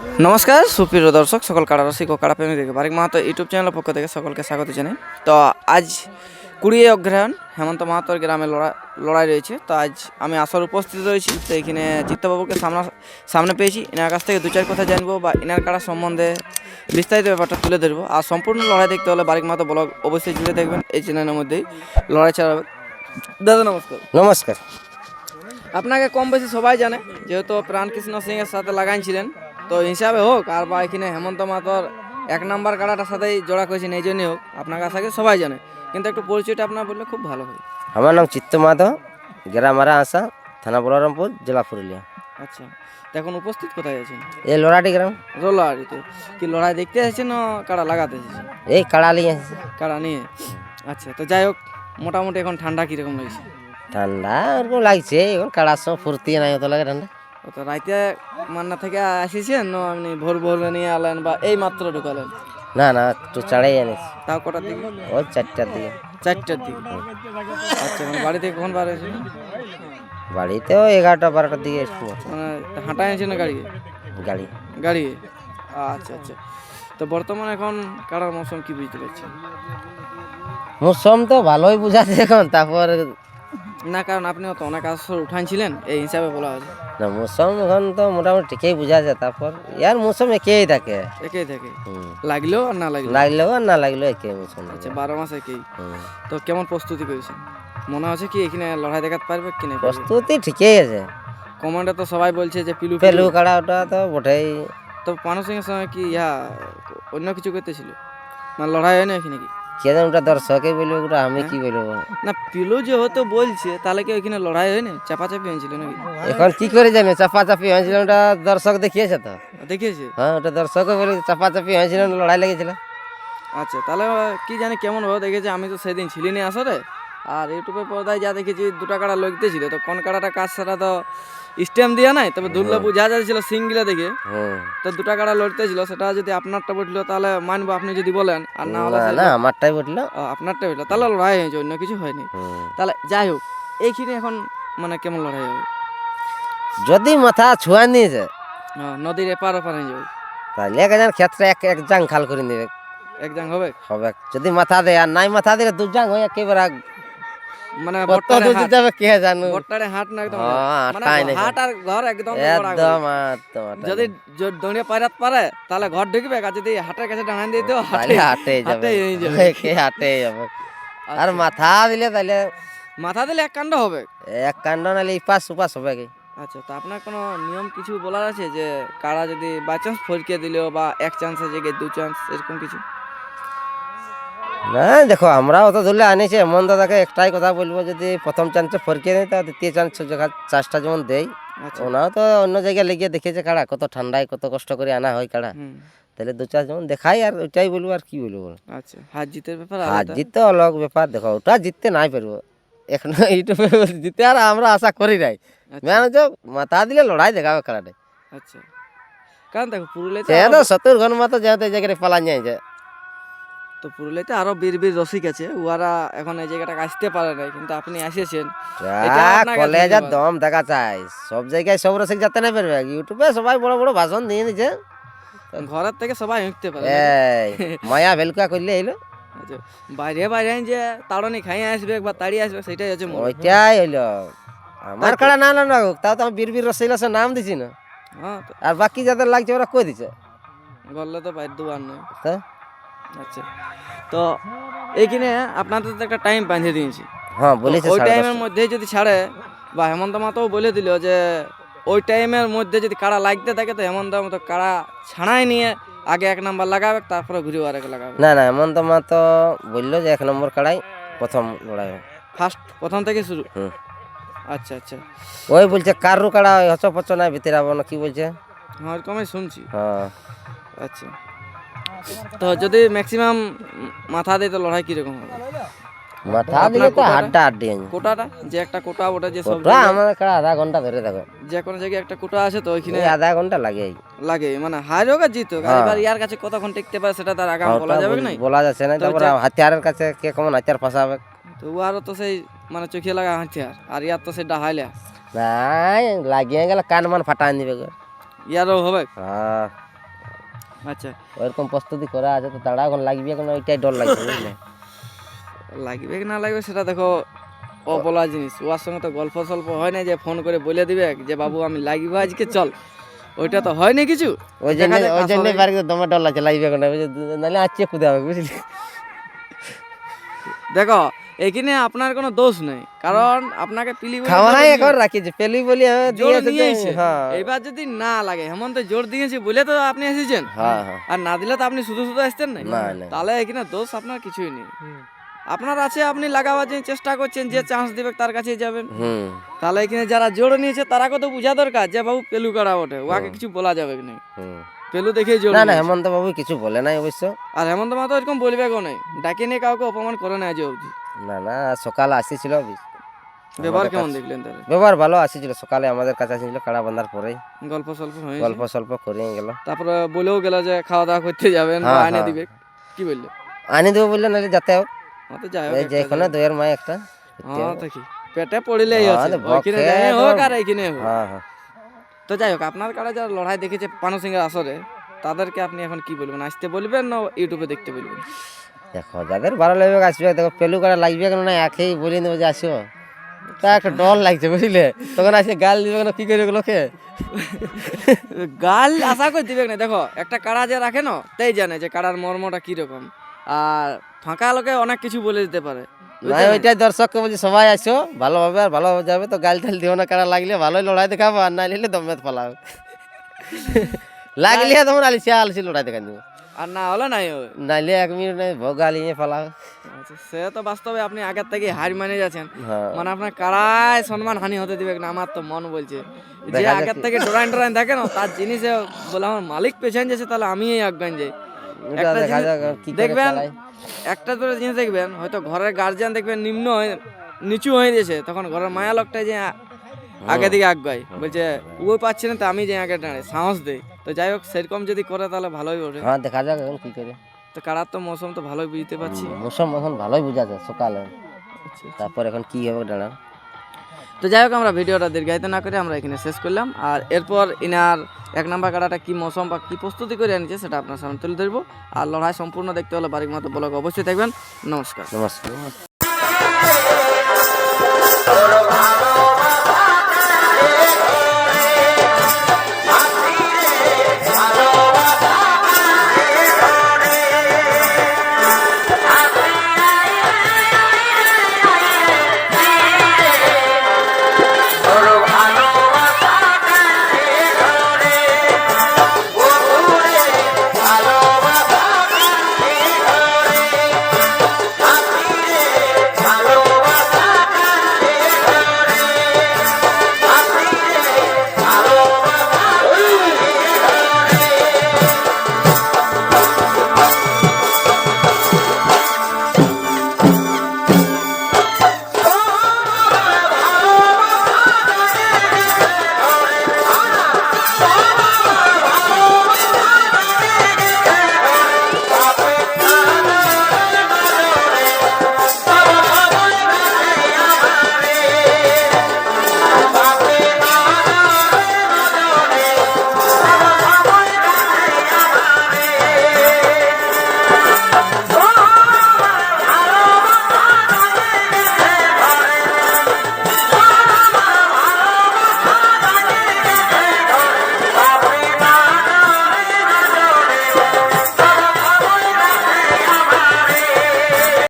নমস্কার সুপ্রিয় দর্শক সকল কাড়া রসিক ও কাড়া প্রেমী থেকে বারিক মাহাতো ইউটিউব চ্যানেলের পক্ষ থেকে সকলকে স্বাগত জানাই। তো আজ কুড়ি অগ্রহায়ণ হেমন্ত মাহাতোর গ্রামে লড়াই লড়াই রয়েছে। তো আজ আমি আসর উপস্থিত রয়েছি তো এখানে চিত্তবাবুকে সামনা সামনে পেয়েছি। এনার কাছ থেকে দু চার কথা জানব বা এনার কাড়া সম্বন্ধে বিস্তারিত ব্যাপারটা তুলে ধরবো। আর সম্পূর্ণ লড়াই দেখতে হলে বারিক মাহাতো ব্লগ অবশ্যই জুড়ে দেখবেন এই চ্যানেলের মধ্যেই। লড়াই চালাবে দাদা নমস্কার। নমস্কার। আপনাকে কম বেশি সবাই জানে যেহেতু প্রাণকৃষ্ণ সিং এর সাথে লাগাইছিলেন। তো হিসাবে হোক আর বা এখানে হেমন্ত মাতর এক নাম্বার কাড়াটার সাথেই জোড়া করেছেন এই জন্যই হোক আপনাকে আশা করি সবাই জানে। কিন্তু একটু পরিচয়টা আপনার বললে খুব ভালো হয়। আমার নাম চিত্ত মাধব গ্রামারা আসা থানা বলরামপুর জেলা পুরুলিয়া। আচ্ছা এখন উপস্থিত কোথায় আছেন? এই লড়াটি গ্রাম। রোলারিতে। কি লড়াই দেখতে এসেছেন না কাড়া লাগাতে এসেছেন? এই কাড়া নিয়ে আছে কাড়া নিয়ে? আচ্ছা তো যাই হোক মোটামুটি এখন ঠান্ডা কীরকম লাগছে? ঠান্ডা ওরকম লাগছে এখন কাড়ার সময় ফুর্তি নাই অত লাগে ঠান্ডা। তো রাইতে মান্না থেকে আসিছেন? না আপনি ভোর ভোর নিয়ে আলেন বা এই মাত্র ঢুকালেন? না না একটু চাড়াই আনিস তাও কটার দিকে? ওই চারটার দিকে। চারটার দিকে। আচ্ছা মানে বাড়ি থেকে কখন বার হয়েছে বাড়িতে ওই এগারোটা বারোটার দিকে একটু মানে হাঁটায় এনেছে না গাড়ি? গাড়ি। গাড়ি? আচ্ছা আচ্ছা। তো বর্তমানে এখন কাড়ার মৌসুম কি বুঝতে পারছি মৌসুম তো ভালোই বুঝাচ্ছে এখন তারপর না কারণ আপনি তো অনেক আসর উঠানছিলেন এই হিসাবে বলা হয়েছে। না মৌসুম এখন তো মোটামুটি ঠিকই বোঝা যায় তারপর ইয়ার মৌসুম একেই থাকে। একেই থাকে। লাগলেও আর না লাগলেও। লাগলেও আর না লাগলেও একই মৌসুম আচ্ছা বারো মাস একেই। তো কেমন প্রস্তুতি করেছেন? মনে হচ্ছে কি এখানে লড়াই দেখাতে পারবে কি না? প্রস্তুতি ঠিকই আছে। কমান্ডে তো সবাই বলছে যে পিলু পেলু। কাড়া ওটা তো বটেই। তো পানু সিংয়ের সঙ্গে কি ইয়া অন্য কিছু করতেছিল? মানে লড়াই হয় না এখানে কি? কে জানে ওটা দর্শকে বলবে ওটা আমি কি বলব? না পিলু যেহেতু বলছে তাহলে কি ওইখানে লড়াই হয় না চাপাচাপি হয়েছিল নাকি? এখন কি করে জানি চাপা চাপি হয়েছিল ওটা দর্শক দেখিয়েছে তো। দেখিয়েছে? হ্যাঁ ওটা দর্শকে বলে চাপা চাপি হয়েছিল লড়াই লেগেছিল। আচ্ছা তাহলে কি জানি কেমন হবে দেখেছি আমি তো সেদিন ছিলিনি আসলে আর ইউটিউবে পর্দায় যা দেখেছি দুটা কাড়া লইতেছিল তো কোন কাড়াটা কাজ সেটা তো স্ট্যাম্প দেওয়া নাই তবে দুর্লভ যা যা ছিল সিংগুলা দেখে। তো দুটা কাড়া লড়তেছিল সেটা যদি আপনারটা বটলো তাহলে মানবো আপনি যদি বলেন আর না হলে না আমারটাই বটলো ও, আপনারটা হইল তাহলে লড়াই হয়েছে অন্য কিছু হয়নি। তাহলে যাই হোক এইখানে এখন মানে কেমন লড়াই হবে? যদি মাথা ছুঁয়া নিয়েছে নদীর এপার ওপার হয়ে যাবে। তাহলে এক হাজার ক্ষেত্রে এক এক জাং খাল করে নেবে। এক জাং হবে? হবে। যদি মাথা দেয় আর নাই মাথা দিলে দু জাং হয়ে একেবারে মানে বট্টারে হাট- যাবে কে জানু? বট্টারে হাট না একদম হ্যাঁ, মানে হাট আর ঘর একদম একদম একদম একদম। যদি জ- দৌড়িয়ে পারে তাহলে ঘর ঢুকবে আর যদি হাটের কাছে ডাঙান দিয়ে দিও তাহলে হাটে যাবে। হাটেই যাবে। কে হাটে যাবে? আর মাথা দিলে তাহলে মাথা দিলে এক কাণ্ড হবে? এক কাণ্ড নাহলে ইপাস উপাস হবে কি? আচ্ছা তো আপনার কোনো নিয়ম কিছু বলার আছে যে কারা যদি বাই চান্স ফরকে দিলেও বা এক জায়গায় দু চান্স এরকম কিছু? না দেখো আমরা অত ধরলে আনিছি। এমন দাদাকে একটাই কথা বলব যদি প্রথম চান্সে ফরকে দেয় তা দ্বিতীয় চান্স চাষটা যেমন দেয় আচ্ছা। ওনাও তো অন্য জায়গায় লেগে দেখেছে কাড়া কত ঠান্ডায় কত কষ্ট করে আনা হয় কাড়া তাহলে দু চার যেমন দেখাই আর ওইটাই বলব আর কি বলব বলো? আচ্ছা হার জিতের ব্যাপার হার আলাদা জিত অলগ ব্যাপার দেখো ওটা জিততে নাই পারব। এখন ইউটিউবে জিতে আর আমরা আশা করি নাই। আচ্ছা, হচ্ছে মাথা দিলে লড়াই দেখাবে কাড়াটা আচ্ছা। কারণ দেখো তো সত্তর ঘন মতো যেহেতু এই জায়গায় পালা যায় তো পুরুলিয়াতে আরও বীর বীর রসিক আছে ওরা এখন এই জায়গাটাকে আসতে পারে নাই কিন্তু আপনি এসেছেন। কলেজের দম দেখা চাই। সব জায়গায় সব রসিক যেতে না পারবে ইউটিউবে সবাই বড় বড় ভাষণ দিয়ে নিছে। ঘরের থেকে সবাই উঠতে পারে মায়া ভেলকা করলে এলো। আচ্ছা, বাইরে বাইরে যে তাড়নি খাই আসবে বা তাড়ি আসবে সেটাই হচ্ছে। ওইটাই হইল। আমার কাড়া না না তাও তো আমি বীর বীর রসিক সে নাম দিছি না। হ্যাঁ আর বাকি যাদের লাগছে ওরা কই দিছে? বললে তো বাইর দুবার নয়? আচ্ছা। তো এইখানে আপনাদের তো একটা টাইম বাঁধিয়ে দিয়েছি। হ্যাঁ বলেছে ওই টাইমের মধ্যে যদি ছাড়ে বা হেমন্ত মাতাও বলে দিল যে ওই টাইমের মধ্যে যদি কাড়া লাগতে থাকে তো হেমন্ত মতো কাড়া ছাড়াই নিয়ে আগে এক নাম্বার লাগাবে তারপরে ঘুরে আরেক লাগাবে। না না হেমন্ত তো মা তো বলল যে এক নম্বর কাড়াই প্রথম লড়াই। ফার্স্ট প্রথম থেকে শুরু। আচ্ছা আচ্ছা। ওই বলছে কারু কাড়া ওই হচ পচ নাই ভিতরে কি বলছে? হ্যাঁ ওরকমই শুনছি। হ্যাঁ। আচ্ছা। তো যদি ম্যাক্সিমাম মাথা দেয় তো লড়াই কীরকম হবে? মাথা দিলে তো? হাড্ডা হাড্ডি কোটাটা? যে একটা কোটা ওটা যে সব জায়গায়- আমাদের কাড়া আধা ঘণ্টা ধরে দেখো যে কোনো জায়গায় একটা কোটা আছে তো ওইখানে আধা ঘণ্টা লাগে। লাগে মানে হার হোক আর জিত হোক হ্যাঁ। এবার ইয়ার কাছে কতক্ষণ টিকতে পারে সেটা তার আগাম বলা যাবে নাই? বলা যাচ্ছে না তারপরে হাতিয়ারের কাছে কে কেমন হাতিয়ার ফাঁসাবে তো আরও তো সেই মানে চোখে লাগা হাতিয়ার আর ইয়ার তো সেই ডাহাইলা নাই লাগিয়ে গেলে কান মান ফাটাই দিবে। ইয়ারও হবে? হ্যাঁ। আচ্ছা। ওইরকম প্রস্তুতি করা আছে তো তারা এখন লাগবে এখন ওইটাই ডর লাগছে বুঝলে? লাগবে কি না লাগবে সেটা দেখো অবলা জিনিস। ওর সঙ্গে তো গল্প সল্প হয় না যে ফোন করে বলে দিবে যে বাবু আমি লাগবে আজকে চল। ওইটা তো হয়নি কিছু। ওই জন্য ওই জন্য বাড়িতে দমে ডর লাগছে লাগবে এখন নাহলে আজকে খুদে হবে বুঝলি? দেখো এখানে আপনার কোনো দোষ নেই। কারণ আপনাকে পিলি বলে খাওয়া নাই জোর এখন রাখিছে। পেলি বলি হ্যাঁ জোর দিয়েছে। নিয়েছে হ্যাঁ। এবার যদি না লাগে হেমন্ত জোর দিয়েছে বলে তো আপনি এসেছেন। হ্যাঁ হ্যাঁ। আর না দিলে তো আপনি শুধু শুধু আসতেন না। তাহলে এখানে দোষ আপনার কিছুই নেই। আপনার আছে আপনি লাগাবার জন্য চেষ্টা করছেন যে চান্স দিবে তার কাছে যাবেন। তাহলে এখানে যারা জোর নিয়েছে তারাকে তো বোঝা দরকার যে বাবু পেলু করা ওঠে ওকে কিছু বলা যাবে না হুম। পেলু দেখেই জোর না না হেমন্ত বাবু কিছু বলে নাই অবশ্য। আর হেমন্ত মাতো এরকম বলবে কেউ নেই। ডাকে নিয়ে কাউকে অপমান করে না আজ অবধি। না না সকালে আসেছিল ব্যবহার কেমন দেখলেন তাহলে? ব্যবহার ভালো আসেছিল সকালে আমাদের কাছে আসেছিল কাড়া বান্ধার পরেই। গল্প সল্প হয়েছে গল্প স্বল্প করে গেল। তারপরে বলেও গেল যে খাওয়া দাওয়া করতে যাবেন হ্যাঁ, এনে হ্যাঁ। দিবে। কি বললে? আনি দেবো বললে নাহলে যাতে হোক। যেখানে যাই। দইয়ের মায় একটা হ্যাঁ পেটে পড়িলেই হ্যাঁ, আছে ওইখানে খেয়ে যাই তো- হোক আর এইখানে হোক। হ্যাঁ হ্যাঁ। তো যাই হোক আপনার কাছে যারা লড়াই দেখেছে পানু সিংহের আসরে তাদেরকে আপনি এখন কি বলবেন? আসতে বলবেন না ইউটিউবে দেখতে বলবেন? দেখো যাদের ভালো লাগবে আসবে দেখো পেলু কাটা লাগবে কেন না একেই বলে দেবো যে আসো। তা একটা ডর লাগছে বুঝলে? তখন আসে গাল দিবে কেন কি করে লোকে? গাল আশা করে দিবে না দেখো একটা কাড়া যে রাখে না তাই জানে যে কাড়ার মর্মটা কীরকম। আর ফাঁকা লোকে অনেক কিছু বলে দিতে পারে। না ওইটাই দর্শককে বলছি সবাই আসো ভালোভাবে আর ভালোভাবে যাবে তো গাল টাল দিও না কারা লাগলে ভালোই লড়াই দেখাবো আর না নিলে দমে পালাও লাগলে তখন আলিসি আলিসি লড়াই দেখা দেবো আর না হলে নাই নাইলে এক মিনিট নাই ভোগ গালিয়ে পালাও আচ্ছা সে তো বাস্তবে আপনি আগের থেকে হার মানে যাচ্ছেন। হ্যাঁ। মানে আপনার কারায় সম্মান হানি হতে দিবে না আমার তো মন বলছে। যে আগের থেকে ডোরাইন ডোরাইন থাকে না তার জিনিসে বলে আমার মালিক পেছন যাচ্ছে তাহলে আমি আগান যাই। দেখবেন একটা দুটো জিনিস দেখবেন হয়তো ঘরের গার্জিয়ান দেখবেন নিম্ন হয়ে নিচু হয়ে দিয়েছে তখন ঘরের মায়া লোকটা যে আগে দিকে আগায়। বলছে ও পাচ্ছে না তো আমি যে আগে দাঁড়াই সাহস দেই তো যাই হোক সেরকম যদি করে তাহলে ভালোই ওঠে হ্যাঁ দেখা যাক এখন কি করে। তো কারার তো মৌসুম তো ভালোই বুঝতে পারছি। মৌসুম এখন ভালোই বোঝা যায় সকালে। আচ্ছা। তারপর এখন কি হবে দাঁড়া তো যাই হোক, আমরা ভিডিওটা দীর্ঘায়িত না করে আমরা এখানে শেষ করলাম। আর এরপর ইনার এক নম্বর কাটাটা কি মৌসুম বা কি প্রস্তুতি করে আনিছে সেটা আপনার সামনে তুলে ধরবো। আর লড়াই সম্পূর্ণ দেখতে হলে বারিক মতো ব্লগ অবশ্যই দেখবেন। নমস্কার। নমস্কার।